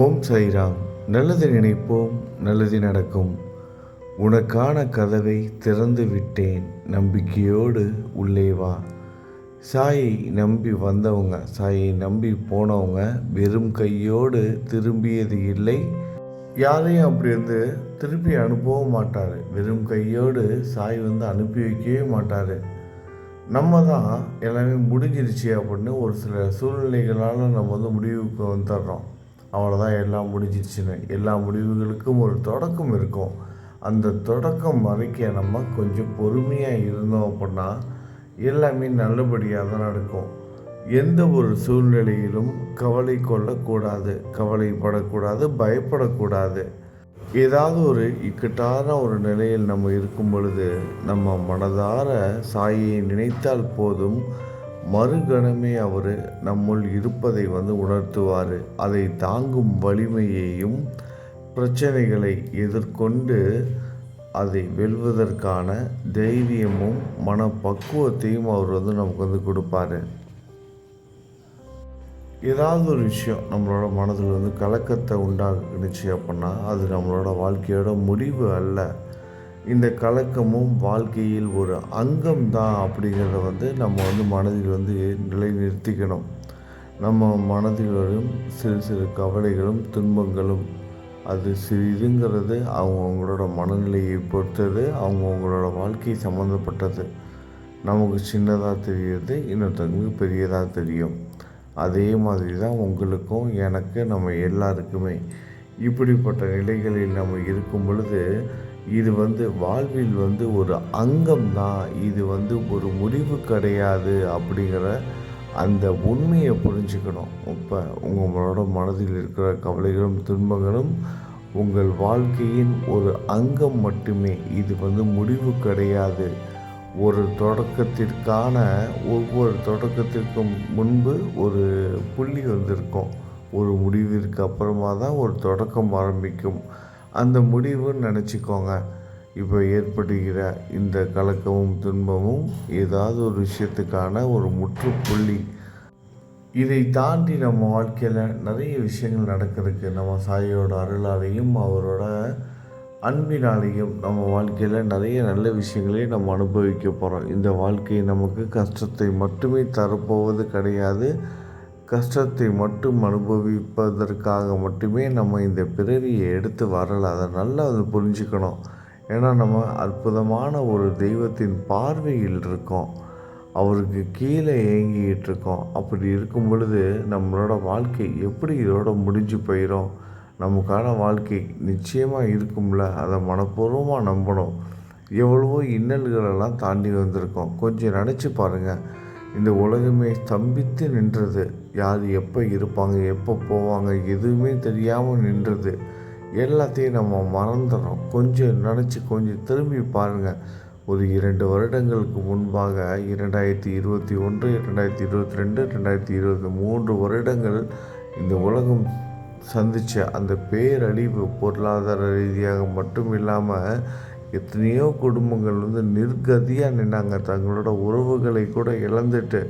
ஓம் சைராம் நல்லது நினைப்போம் நல்லது நடக்கும். உனக்கான கதவை திறந்து விட்டேன் நம்பிக்கையோடு உள்ளே வா. சாயை நம்பி வந்தவங்க சாயை நம்பி போனவங்க வெறும் கையோடு திரும்பியது இல்லை. யாரையும் அப்படி வந்து திருப்பி அனுப்பவும் மாட்டார். வெறும் கையோடு சாய் வந்து அனுப்பி வைக்கவே மாட்டார். நம்ம தான் எல்லாமே முடிஞ்சிருச்சு அப்படின்னு ஒரு சில சூழ்நிலைகளால் நம்ம வந்து முடிவுக்கு வந்துடுறோம். அவ்வளோதான் எல்லாம் முடிஞ்சிடுச்சுன்னு எல்லா முடிவுகளுக்கும் ஒரு தொடக்கம் இருக்கும். அந்த தொடக்கம் வரைக்கும் நம்ம கொஞ்சம் பொறுமையாக இருந்தோம் அப்படின்னா எல்லாமே நல்லபடியாக தான் நடக்கும். எந்த ஒரு சூழ்நிலையிலும் கவலை கொள்ளக்கூடாது கவலைப்படக்கூடாது பயப்படக்கூடாது. ஏதாவது ஒரு இக்கட்டான ஒரு நிலையில் நம்ம இருக்கும் பொழுது நம்ம மனதார சாயை நினைத்தால் போதும். மறுகணமே அவர் நம்முள் இருப்பதை வந்து உணர்த்துவார். அதை தாங்கும் வலிமையையும் பிரச்சனைகளை எதிர்கொண்டு அதை வெல்வதற்கான தைரியமும் மனப்பக்குவத்தையும் அவர் வந்து நமக்கு வந்து கொடுப்பாரு. ஏதாவது ஒரு விஷயம் நம்மளோட மனதில் வந்து கலக்கத்தை உண்டாக்குனுச்சு அப்படின்னா அது நம்மளோட வாழ்க்கையோட முடிவு அல்ல. இந்த கலக்கமும் வாழ்க்கையில் ஒரு அங்கம் தான் அப்படிங்கிறத வந்து நம்ம வந்து மனதில் வந்து நிலைநிறுத்திக்கணும். நம்ம மனதில் வரும் சிறு சிறு கவலைகளும் துன்பங்களும் அது சிறிதுங்கிறது அவங்கவுங்களோட மனநிலையை பொறுத்தது அவங்கவுங்களோட வாழ்க்கை சம்மந்தப்பட்டது நமக்கு சின்னதாக தெரியுது இன்னொருத்தவங்களுக்கு பெரியதாக தெரியும். அதே மாதிரி தான் உங்களுக்கும் எனக்கு நம்ம எல்லாருக்குமே. இப்படிப்பட்ட நிலைகளில் நம்ம இருக்கும் பொழுது இது வந்து வாழ்வில் வந்து ஒரு அங்கம் தான் இது வந்து ஒரு முடிவு கிடையாது அப்படிங்கிற அந்த உண்மையை புரிஞ்சுக்கணும். இப்போ உங்களோட மனதில் இருக்கிற கவலைகளும் துன்பங்களும் உங்கள் வாழ்க்கையின் ஒரு அங்கம் மட்டுமே. இது வந்து முடிவு கிடையாது. ஒரு தொடக்கத்திற்கான ஒவ்வொரு தொடக்கத்திற்கும் முன்பு ஒரு புள்ளி வந்திருக்கும். ஒரு முடிவிற்கு அப்புறமா தான் ஒரு தொடக்கம் ஆரம்பிக்கும். அந்த முடிவுன்னு நினச்சிக்கோங்க. இப்போ ஏற்படுகிற இந்த கலக்கமும் துன்பமும் ஏதாவது ஒரு விஷயத்துக்கான ஒரு முற்றுப்புள்ளி. இதை தாண்டி நம்ம வாழ்க்கையில் நிறைய விஷயங்கள் நடக்கிறதுக்கு நம்ம சாயோட அருளாலையும் அவரோட அன்பினாலையும் நம்ம வாழ்க்கையில் நிறைய நல்ல விஷயங்களையும் நம்ம அனுபவிக்க போகிறோம் இந்த வாழ்க்கை நமக்கு கஷ்டத்தை மட்டுமே தரப்போவது கிடையாது. கஷ்டத்தை மட்டும் அனுபவிப்பதற்காக மட்டுமே நம்ம இந்த பிறவியை எடுத்து வரலை அதை நல்லா அதை புரிஞ்சுக்கணும். ஏன்னா நம்ம அற்புதமான ஒரு தெய்வத்தின் பார்வையில் இருக்கோம். அவருக்கு கீழே ஏங்கிக்கிட்டு இருக்கோம். அப்படி இருக்கும் பொழுது நம்மளோட வாழ்க்கை எப்படி இதோட முடிஞ்சு போயிடும் நமக்கான வாழ்க்கை நிச்சயமாக இருக்கும்ல. அதை மனப்பூர்வமாக நம்பணும். எவ்வளவோ இன்னல்களெல்லாம் தாண்டி வந்திருக்கோம். கொஞ்சம் நினச்சி பாருங்கள் இந்த உலகமே ஸ்தம்பித்து நின்றது. யார் எப்போ இருப்பாங்க எப்போ போவாங்க எதுவுமே தெரியாமல் நின்றது. எல்லாத்தையும் நம்ம மறந்துடுறோம் கொஞ்சம் நினச்சி கொஞ்சம் திரும்பி பாருங்கள் ஒரு இரண்டு வருடங்களுக்கு முன்பாக இரண்டாயிரத்தி இருபத்தி ஒன்று ரெண்டாயிரத்தி இருபத்தி ரெண்டு ரெண்டாயிரத்தி இருபத்தி மூன்று வருடங்கள் இந்த உலகம் சந்தித்த அந்த பேரழிவு பொருளாதார ரீதியாக மட்டும் இல்லாமல் எத்தனையோ குடும்பங்கள் வந்து நிர்கதியாக நின்னாங்க. தங்களோட உறவுகளை கூட இழந்துட்டு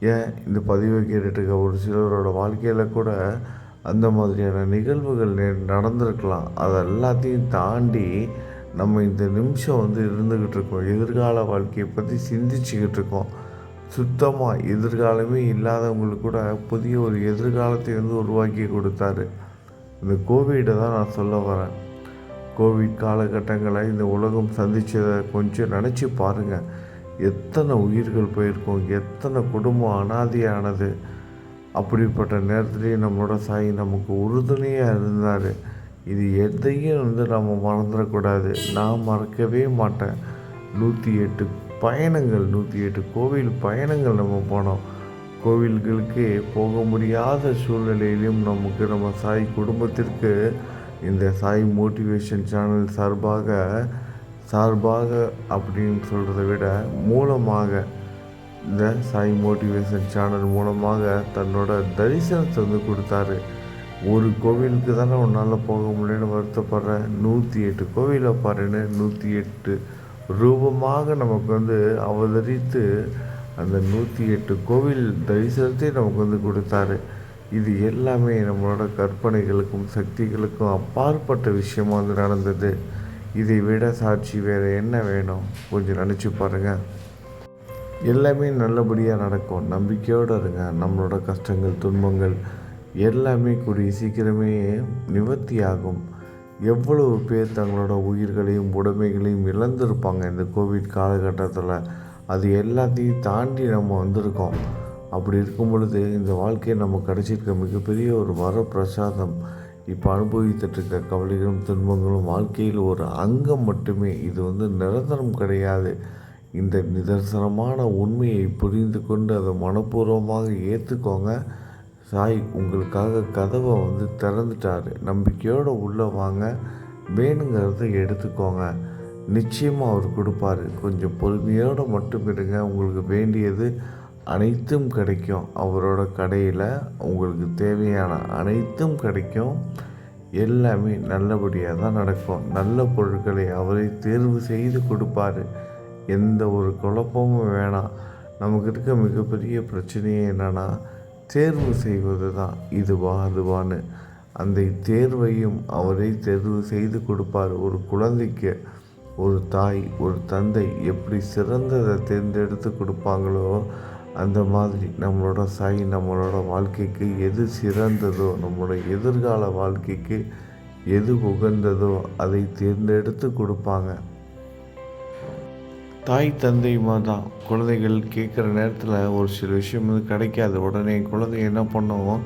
ஏன் இந்த பதிவை கேட்டுட்டு ஒரு சிலரோட வாழ்க்கையில் கூட அந்த மாதிரியான நிகழ்வுகள் நடந்திருக்கலாம். அது எல்லாத்தையும் தாண்டி நம்ம இந்த நிமிஷம் வந்து இருந்துக்கிட்டு இருக்கோம் எதிர்கால வாழ்க்கையை பற்றி சிந்திச்சுக்கிட்டு இருக்கோம் சுத்தமாக எதிர்காலமே இல்லாதவங்களுக்கு கூட புதிய ஒரு எதிர்காலத்தை வந்து உருவாக்கி கொடுத்தாரு. இந்த கோவிடை தான் நான் சொல்ல வரேன். கோவிட் காலகட்டங்களை இந்த உலகம் சந்தித்ததை கொஞ்சம் நினச்சி பாருங்கள் எத்தனை உயிர்கள் போயிருக்கோம் எத்தனை குடும்பம் அனாதியானது. அப்படிப்பட்ட நேரத்துலேயே நம்மளோட சாய் நமக்கு உறுதுணையாக இருந்தார். இது எதையும் வந்து நம்ம மறந்துடக்கூடாது. நான் மறக்கவே மாட்டேன். நூற்றி எட்டு பயணங்கள் நூற்றி எட்டு கோவில் பயணங்கள் நம்ம போனோம். கோவில்களுக்கு போக முடியாத சூழ்நிலையிலும் நமக்கு நம்ம சாய் குடும்பத்திற்கு இந்த சாய் மோட்டிவேஷன் சேனல் சார்பாக சார்பாக அப்படின்னு சொல்கிறத விட மூலமாக இந்த சாய் மோட்டிவேஷன் சேனல் மூலமாக தன்னோட தரிசனத்தை வந்து கொடுத்தாரு. ஒரு கோவிலுக்கு தானே உன்னால் போக முடியலன்னு வருத்தப்படுற? நூற்றி எட்டு கோவிலை பாருன்னு நூற்றி எட்டு ரூபமாக நமக்கு வந்து அவதரித்து அந்த நூற்றி எட்டு கோவில் தரிசனத்தை நமக்கு வந்து கொடுத்தாரு. இது எல்லாமே நம்மளோட கற்பனைகளுக்கும் சக்திகளுக்கும் அப்பாற்பட்ட விஷயமாக வந்து நடந்தது. இதை விட சாட்சி வேறு என்ன வேணும்? கொஞ்சம் நினச்சி பாருங்கள் எல்லாமே நல்லபடியாக நடக்கும். நம்பிக்கையோடு இருங்க. நம்மளோட கஷ்டங்கள் துன்பங்கள் எல்லாமே கூடிய சீக்கிரமே நிவர்த்தி ஆகும். எவ்வளவு பேர் தங்களோட உயிர்களையும் உடைமைகளையும் இழந்திருப்பாங்க இந்த கோவிட் காலகட்டத்தில். அது எல்லாத்தையும் தாண்டி நம்ம வந்திருக்கோம். அப்படி இருக்கும் பொழுது இந்த வாழ்க்கையை நம்ம கிடச்சிருக்க மிகப்பெரிய ஒரு வரப்பிரசாதம். இப்போ அனுபவித்துட்டு இருக்க கவலைகளும் துன்பங்களும் வாழ்க்கையில் ஒரு அங்கம் மட்டுமே. இது வந்து நிரந்தரம் கிடையாது. இந்த நிதர்சனமான உண்மையை புரிந்து கொண்டு அதை மனப்பூர்வமாக ஏற்றுக்கோங்க சாய் உங்களுக்காக கதவை வந்து திறந்துட்டாரு. நம்பிக்கையோடு உள்ளே வாங்க. வேணுங்கிறத எடுத்துக்கோங்க. நிச்சயமாக அவர் கொடுப்பாரு. கொஞ்சம் பொறுமையோடு மட்டும் இருங்க. உங்களுக்கு வேண்டியது அனைத்தும் கிடைக்கும். அவரோட கடையில் உங்களுக்கு தேவையான அனைத்தும் கிடைக்கும். எல்லாமே நல்லபடியாக தான் நடக்கும். நல்ல பொருட்களை அவரை தேர்வு செய்து கொடுப்பாரு. எந்த ஒரு குழப்பமும் வேணாம். நமக்கு இருக்க மிகப்பெரிய பிரச்சனையே என்னென்னா தேர்வு செய்வது தான். இதுவா அதுவான்னு. அந்த தேர்வையும் அவரே தேர்வு செய்து கொடுப்பார். ஒரு குழந்தைக்கு ஒரு தாய் ஒரு தந்தை எப்படி சிறந்ததை தேர்ந்தெடுத்து கொடுப்பாங்களோ அந்த மாதிரி நம்மளோட சாய் நம்மளோட வாழ்க்கைக்கு எது சிறந்ததோ நம்மளோட எதிர்கால வாழ்க்கைக்கு எது உகந்ததோ அதை தேர்ந்தெடுத்து கொடுப்பாங்க. தாய் தந்தையுமா தான் குழந்தைகள் கேட்குற நேரத்தில் ஒரு சில விஷயம் வந்து கிடைக்காது. உடனே குழந்தை என்ன பண்ணுவோம்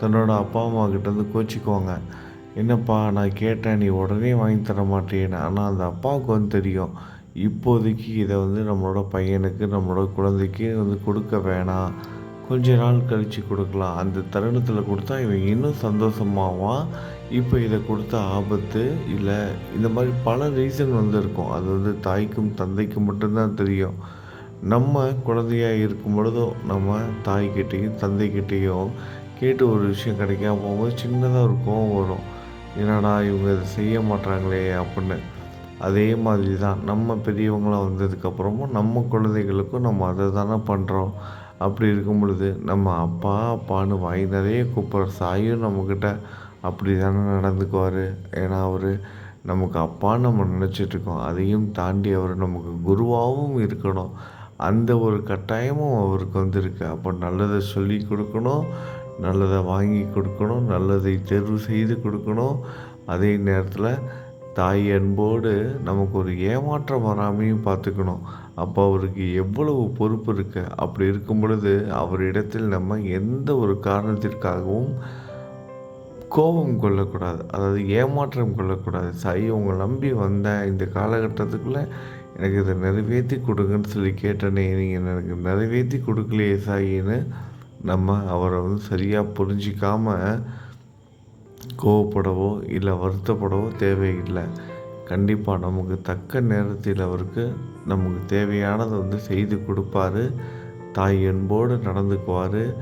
தன்னோட அப்பா அம்மா கிட்டேருந்து கோச்சிக்குவாங்க. என்னப்பா நான் கேட்டேன் நீ உடனே வாங்கி தர மாட்டேன்னு ஆனால் அந்த அப்பாவுக்கு வந்து தெரியும். இப்போதைக்கு இதை வந்து நம்மளோட பையனுக்கு நம்மளோட குழந்தைக்கு வந்து கொடுக்க வேணாம். கொஞ்ச நாள் கழித்து கொடுக்கலாம். அந்த தருணத்தில் கொடுத்தா இவன் இன்னும் சந்தோஷமாவான் இப்போ இதை கொடுத்த ஆபத்து இல்லை. இந்த மாதிரி பல ரீசன் வந்து இருக்கும். அது வந்து தாய்க்கும் தந்தைக்கும் மட்டும்தான் தெரியும். நம்ம குழந்தையாக இருக்கும் பொழுதும் நம்ம தாய்கிட்டேயும் தந்தைக்கிட்டேயும் கேட்டு ஒரு விஷயம் கிடைக்காம போகும்போது சின்னதாக ஒரு கோவம் வரும். என்னடா இவங்க இதை செய்ய மாட்டாங்களே அப்படின்னு. அதே மாதிரி தான் நம்ம பெரியவங்களாம் வந்ததுக்கப்புறமும் நம்ம குழந்தைகளுக்கும் நம்ம அதை தானே பண்ணுறோம் அப்படி இருக்கும் பொழுது நம்ம அப்பா அப்பான்னு வாய் நிறைய கூப்பிட்ற சாயும் நம்மக்கிட்ட அப்படி தானே நடந்துக்குவார். ஏன்னா அவர் நமக்கு அப்பான்னு நம்ம நினச்சிட்ருக்கோம் அதையும் தாண்டி அவர் நமக்கு குருவாகவும் இருக்கணும். அந்த ஒரு கட்டாயமும் அவருக்கு வந்திருக்கு. அப்போ நல்லதை சொல்லி கொடுக்கணும் நல்லதை வாங்கி கொடுக்கணும் நல்லதை தேர்வு செய்து கொடுக்கணும். அதே நேரத்தில் தாய் அன்போடு நமக்கு ஒரு ஏமாற்றம் வராமையும் பார்த்துக்கணும். அப்போ அவருக்கு எவ்வளவு பொறுப்பு இருக்குது அப்படி இருக்கும் பொழுது அவரிடத்தில் நம்ம எந்த ஒரு காரணத்திற்காகவும் கோபம் கொள்ளக்கூடாது. அதாவது ஏமாற்றம் கொள்ளக்கூடாது. சாய் உங்களை நம்பி வந்தேன் இந்த காலகட்டத்துக்குள்ளே எனக்கு இதை நிறைவேற்றி கொடுங்கன்னு சொல்லி கேட்டனே நீங்கள் எனக்கு நிறைவேற்றி கொடுக்கலையே சாயின்னு நம்ம அவரை வந்து சரியாக புரிஞ்சிக்காமல் கோவப்படவோ இல்லை வருத்தப்படவோ தேவையில்லை. கண்டிப்பாக நமக்கு தக்க நேரத்தில் அவருக்கு நமக்கு தேவையானதை வந்து செய்து கொடுப்பாரு. தாய் அன்போடு நடந்துக்குவார்.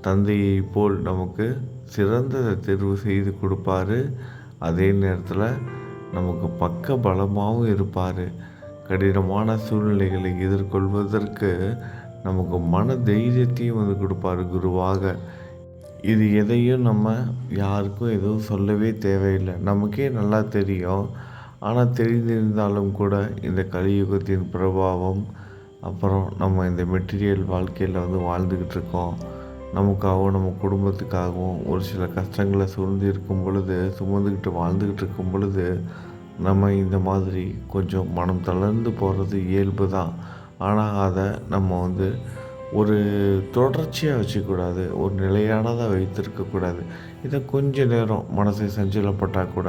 தந்தையை போல் நமக்கு சிறந்த தேர்வு செய்து கொடுப்பாரு. அதே நேரத்தில் நமக்கு பக்க பலமாகவும் இருப்பார். கடினமான சூழ்நிலைகளை எதிர்கொள்வதற்கு நமக்கு மன தைரியத்தையும் வந்து கொடுப்பார் குருவாக. இது எதையும் நம்ம யாருக்கும் எதுவும் சொல்லவே தேவையில்லை. நமக்கே நல்லா தெரியும். ஆனால் தெரிந்திருந்தாலும் கூட இந்த கலியுகத்தின் பிரபாவம் அப்புறம் நம்ம இந்த மெட்டீரியல் வாழ்க்கையில் வந்து வாழ்ந்துக்கிட்டு இருக்கோம். நமக்காகவும் நம்ம குடும்பத்துக்காகவும் ஒரு சில கஷ்டங்களை சூழ்ந்து இருக்கும் பொழுது சுமந்துக்கிட்டு வாழ்ந்துக்கிட்டு இருக்கும் பொழுது நம்ம இந்த மாதிரி கொஞ்சம் மனம் தளர்ந்து போகிறது இயல்பு தான். ஆனால் அதை நம்ம வந்து ஒரு தொடர்ச்சியாக வச்சுக்கூடாது ஒரு நிலையானதாக வைத்திருக்கக்கூடாது. இதை கொஞ்ச நேரம் மனசை சஞ்சலப்பட்டால் கூட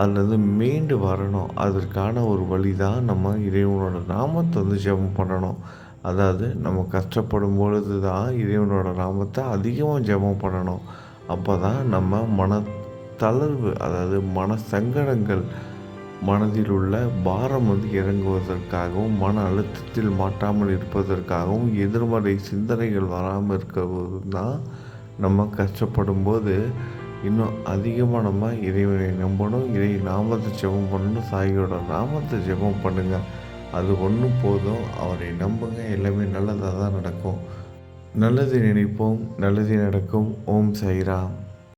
அதுலேருந்து மீண்டு வரணும். அதற்கான ஒரு வழி தான் நம்ம இறைவனோட நாமத்தை வந்து ஜெபம் பண்ணணும். அதாவது நம்ம கஷ்டப்படும் பொழுது தான் இறைவனோட நாமத்தை அதிகமாக ஜெபம் பண்ணணும். அப்போ தான் நம்ம மன தளர்வு அதாவது மன சங்கடங்கள் மனதில் உள்ள பாரம் வந்து இறங்குவதற்காகவும் மன அழுத்தத்தில் மாட்டாமல் இருப்பதற்காகவும் எதிர்மறை சிந்தனைகள் வராமல் இருக்கிறது தான் நம்ம கஷ்டப்படும் போது இன்னும் அதிகமாக நம்ம இறைவனை நம்பணும் இறை நாமத்தை ஜெபம் பண்ணணும் சாயோட நாமத்தை ஜெபம் பண்ணுங்கள் அது ஒன்று போதும். அவரை நம்புங்க. எல்லாமே நல்லதாக தான் நடக்கும். நல்லது நினைப்போம். நல்லது நடக்கும். ஓம் சைராம்